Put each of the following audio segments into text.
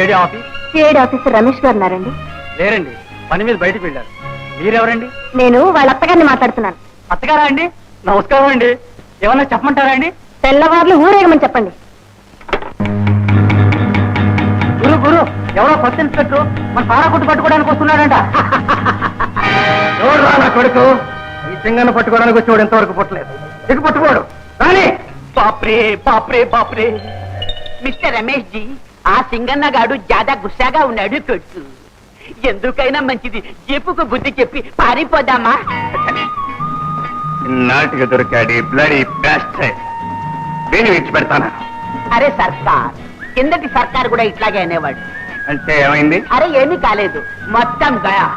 AD office? CID officer Ramesh గారు ఉన్నారండి. లేరండి. పని మీద బయటికి వెళ్ళారు. మీరెవరండి? నేను వాళ్ళ అత్తగారిని మాట్లాడుతున్నాను. అత్తగారా అండి? నమస్కారం అండి. ఏమన్నా చెప్పమంటారా అండి? తెల్లవారులు ఊరేగమని చెప్పండి. గురు గురు ఎవరో కొత్త ఇన్స్పెక్టర్ మన పారా కొట్టు పట్టుకోవడానికి వస్తున్నాడంట. ఎవరు నా కొడుకు? ఈ సింగన్న పట్టుకోవడానికి వచ్చేవాడు ఎంతవరకు పుట్టలేదు. ఇక పట్టుకోడు. కానీ బాప్రే బాప్రే బాప్రే. మిస్టర్ రమేష్ జీ ఆ సింగన్న గాడు జాదా గుస్సాగా ఉన్నాడు కొడుకు ఎందుకైనా మంచిది. చెప్పుకు బుద్ధి చెప్పి పారిపోదామా? నాటికి దొరికాడు బ్లడీ అరే సర్కార్ కిందటి సర్కార్ కూడా ఇట్లాగే అనేవాడు. అంటే ఏమైంది? అరే ఏమీ కాలేదు. మొత్తం గయా.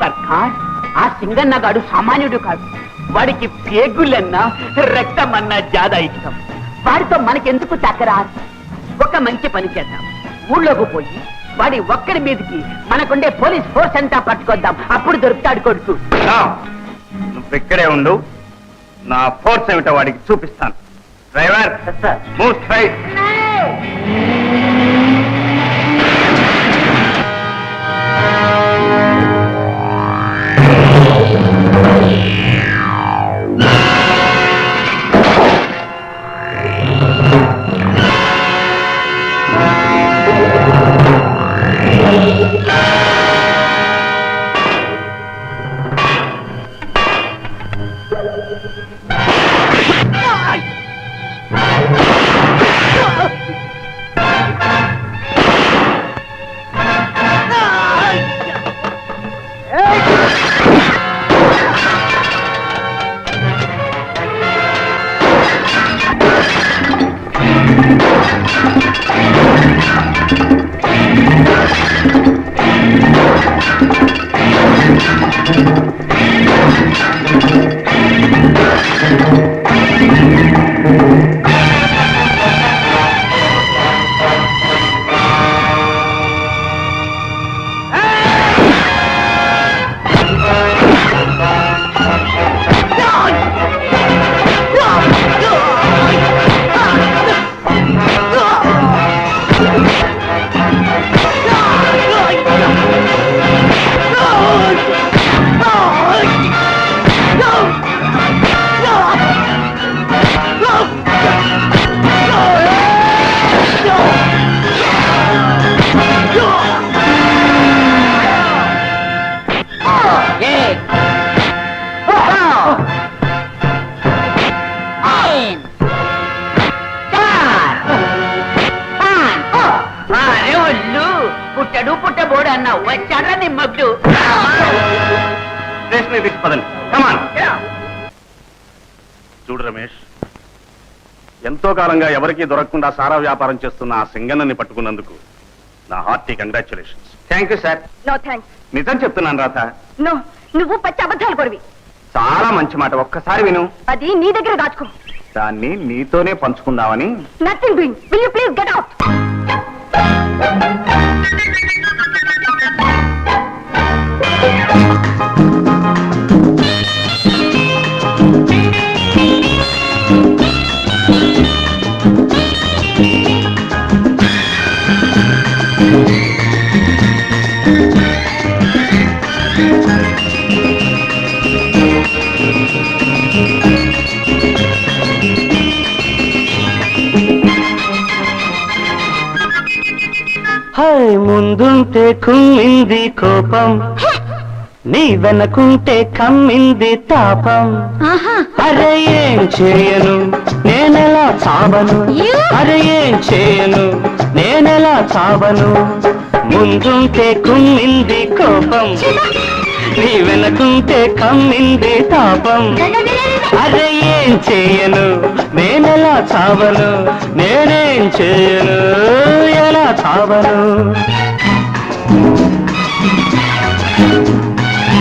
సర్కార్ ఆ సింగన్న గాడు సామాన్యుడు కాదు. వాడికి పేగులన్నా రక్తమన్నా జాదా ఇష్టం. వాడితో మనకెందుకు చక్కరా ఒక మంచి పని చేద్దాం. ఊళ్ళోకి పోయి వాడి ఒక్కడి మీదకి మనకుండే పోలీస్ ఫోర్స్ అంతా పట్టుకొద్దాం. అప్పుడు దొరుకుతాడు కొడుకు. నువ్వు ఇక్కడే ఉండు. నా ఫోర్స్ ఏమిటో వాడికి చూపిస్తాను. Driver move straight. పదండి. కమాన్ చూడు రమేష్ ఎంతో కాలంగా ఎవరికీ దొరకకుండా సారా వ్యాపారం చేస్తున్న ఆ సింగన్నని పట్టుకున్నందుకు నా hearty congratulations thank you sir no thanks నిజం చెప్తున్నాను రాత నో నువ్వు పచ్చి అబద్ధాలు కొడివి. చాలా మంచి మాట ఒక్కసారి విను. అది నీ దగ్గర దాచుకో. దాన్ని నీతోనే పంచుకుందామని. Nothing doing will you please get out ముందుంటే కుమ్మింది కోపం. నీ వెనకుంటే కమ్మింది తాపం. అరే ఏం చేయను? నేనెలా చావను? అరే ఏం చేయను? నేనెలా చావను? ముందుంటే కుమ్మింది కోపం. నీ వెనకుంటే కమ్మింది తాపం. అరే ఏం చేయను? నేనెలా చావను? నేనేం చేయను? ఎలా చావను?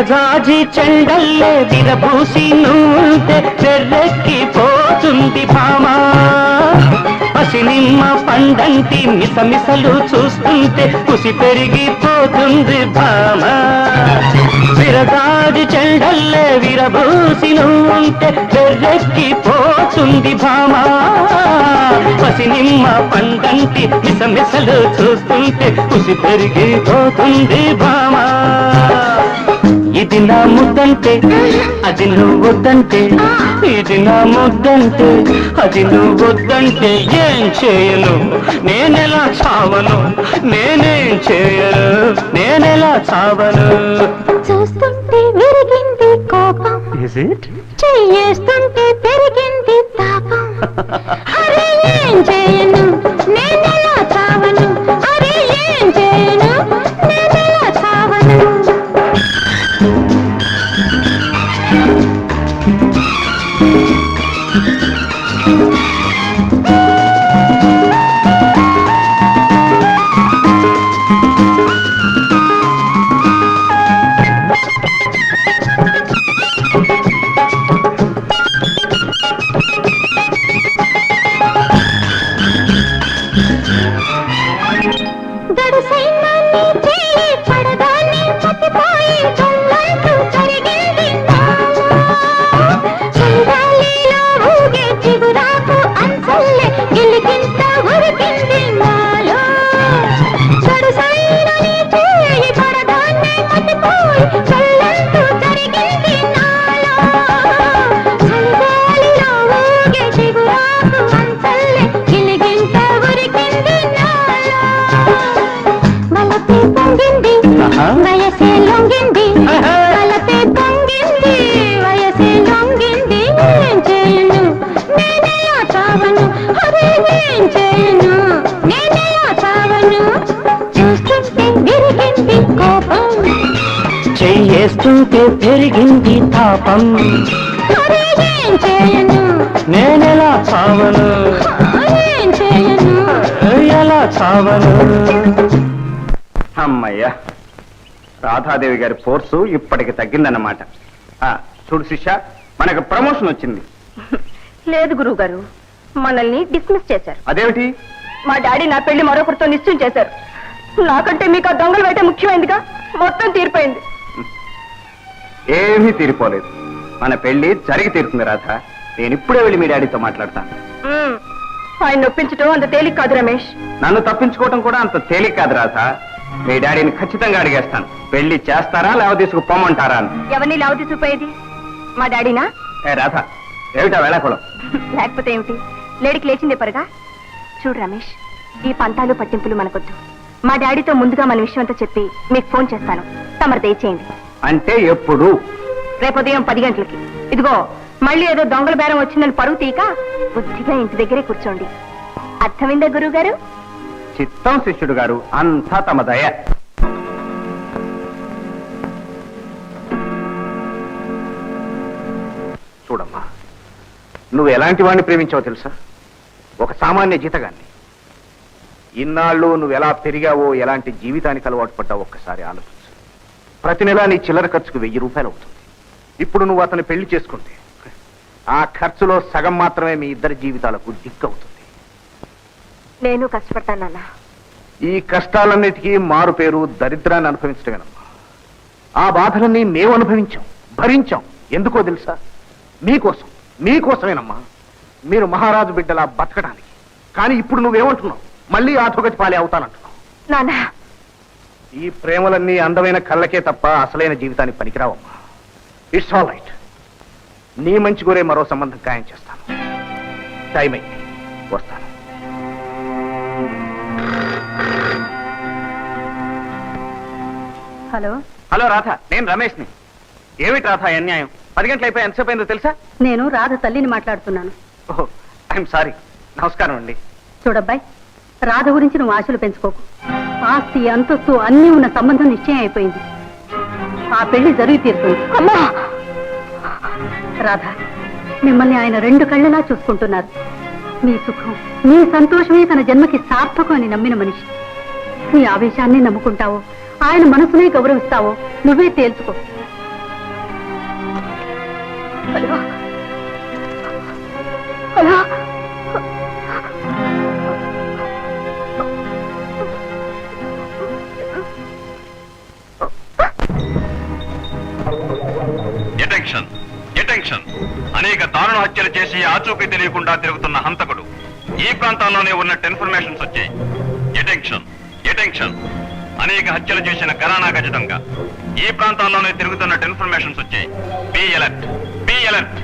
విరజాజి చెండల్లో విరబూసి నువ్వుంటే చెర్రెక్కి పోతుంది భామా. పసినిమ్మ పండంటి మిసమిసలు చూస్తుంటే కుసి పెరిగిపోతుంది భామ. విరజాజి చెండల్లే విరబూసి నువ్వుంటే చెర్రెక్కి పోతుంది భామా. పసినిమ్మ పండంటి మిసమిసలు చూస్తుంటే కుసి పెరిగిపోతుంది భామా. ఇది నా ముద్దంటే అది నువ్వు వద్దంటే ఇది నా ముద్దంటే అది నువ్వు వద్దంటే ఏం చేయను? నేనెలా చావను? నేనేం చేయను? నేనెలా చావను? చూస్తుంటే విరిగింది కోపం. చెయ్యేస్తుంటే పెరిగింది తాపం. అరే ఏం చేయను? చెయ్యేస్తుంటే పెరిగింది తాపం. నేనెలా చావను? ఎలా చావను? అమ్మయ్యా రాధాదేవి గారి ఫోర్సు ఇప్పటికి తగ్గిందన్నమాట. ఆ, చూడు శిష్య మనకు ప్రమోషన్ వచ్చింది. లేదు గురువు గారు మనల్ని డిస్మిస్ చేశారు. అదేమిటి? మా డాడీ నా పెళ్ళి మరొకరితో నిశ్చయం చేశారు. నాకంటే మీకు ఆ దొంగలు వేట ముఖ్యమైనదిగా మొత్తం తీరిపోయింది. ఏమీ తీరిపోలేదు. మన పెళ్ళి జరిగి తీరుతుంది రాధ. నేను ఇప్పుడే వెళ్ళి మీ డాడీతో మాట్లాడతాను. ఆయన నొప్పించడం అంత తేలిక కాదు రమేష్. నన్ను తప్పించుకోవటం కూడా అంత తేలిక కాదు రాధ. మీ డాడీని ఖచ్చితంగా అడిగేస్తాను. పెళ్ళి చేస్తారా లేవ తీసుకు పొమ్మంటారా అని. ఎవరిని లావు తీసుకుపోయేది? మా డాడీనా? ఏ రాధ ఏమిటా వేళాకుళం? లేకపోతే ఏమిటి? లేడికి లేచిందే పరగా? చూడు రమేష్ ఈ పంతాలు పట్టింపులు మనకొద్దు. మా డాడీతో ముందుగా మన విషయం అంతా చెప్పి మీకు ఫోన్ చేస్తాను. తమరు దయచేయండి. అంటే ఎప్పుడు? రేపు ఉదయం పది గంటలకి. ఇదిగో మళ్ళీ ఏదో దొంగల బేరం వచ్చిందని పరువు తీక బుద్ధిగా ఇంటి దగ్గరే కూర్చోండి. అర్థమైందా గురువు గారు చిత్తం శిష్యుడు గారు అంతా తమ దయ. చూడమ్మా నువ్వు ఎలాంటి వాడిని ప్రేమించావో తెలుసా? ఒక సామాన్య జీతగాన్ని. ఇన్నాళ్ళు నువ్వు ఎలా పెరిగావో ఎలాంటి జీవితానికి అలవాటు పడ్డావో ఒక్కసారి ఆలోచించు. ప్రతి నెలా నీ చిల్లర ఖర్చుకు వెయ్యి రూపాయలు అవుతుంది. ఇప్పుడు నువ్వు అతను పెళ్ళి చేసుకుంటే ఆ ఖర్చులో సగం మాత్రమే మీ ఇద్దరి జీవితాలకు దిక్కవుతుంది నేను కష్టపడతాను నాన్న. ఈ కష్టాలన్నిటికీ మారు పేరు దరిద్రాన్ని అనుభవించడమేనమ్మా ఆ బాధలన్నీ మేము అనుభవించాం భరించాం. ఎందుకో తెలుసా? మీకోసం మీకోసమేనమ్మా. మీరు మహారాజు బిడ్డలా బతకడానికి. కానీ ఇప్పుడు నువ్వేమంటున్నావు? మళ్ళీ ఆధోగతి పాలే అవుతానంటున్నావు. నాన్న ఈ ప్రేమలన్నీ అందమైన కళ్ళకే తప్ప అసలైన జీవితానికి పనికిరావమ్మా ఇట్స్ ఆల్ రైట్ నీ మంచి కోరే మరో సంబంధం ఖాయం చేస్తాను. టైం అయింది. వస్తాను. హలో. హలో రాధ నేను రమేష్ని. ఏమిటి రాధ ఈ అన్యాయం? పది గంటలు అయిపోయి ఎంతసేపు అయిందో తెలుసా? నేను రాధ తల్లిని మాట్లాడుతున్నాను. ఓహో ఐఎమ్ సారీ నమస్కారం అండి. చూడబ్బాయి రాధ గురించి నువ్వు ఆశలు పెంచుకోకు. ఆస్తి అంతస్తు అన్నీ ఉన్న సంబంధం నిశ్చయం అయిపోయింది. ఆ పెళ్ళి జరిగి తీరుతుంది. అమ్మా! రాధ మిమ్మల్ని ఆయన రెండు కళ్ళలా చూసుకుంటున్నారు. మీ సుఖం మీ సంతోషమే తన జన్మకి సార్థకం అని నమ్మిన మనిషి. నీ ఆవేశాన్ని నమ్ముకుంటావో ఆయన మనసునే గౌరవిస్తావో నువ్వే తేల్చుకో. చూపి తెలియకుండా తిరుగుతున్న హంతకుడు. ఈ ప్రాంతాల్లోనే ఉన్నట్టు ఇన్ఫర్మేషన్స్ వచ్చాయి. ఎటెన్షన్ ఎటెన్షన్ అనేక హత్యలు చేసిన కరానా ఖచ్చితంగా ఈ ప్రాంతాల్లోనే తిరుగుతున్నట్టు ఇన్ఫర్మేషన్స్ వచ్చాయి. Be alert be alert.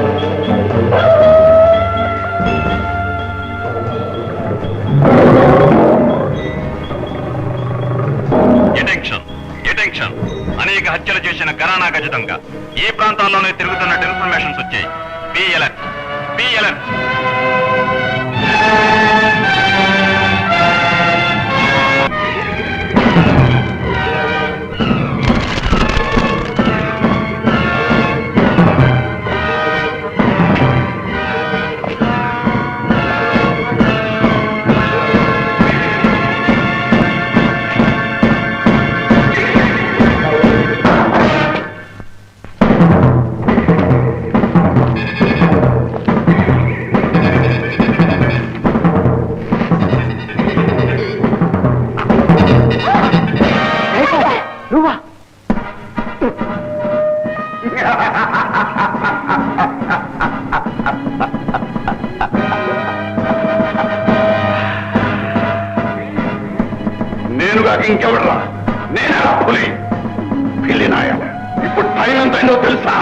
You. చేసిన ఘరానా ఖచ్చితంగా. ఈ ప్రాంతాల్లోనే తిరుగుతున్నట్టు ఇన్ఫర్మేషన్స్ వచ్చాయి. బి ఎలర్ట్ బి ఎలర్ట్ ఇంకెవడరా నేనే పులి? పిల్లి నాయ ఇప్పుడు టైం ఎంతైందో తెలుసా?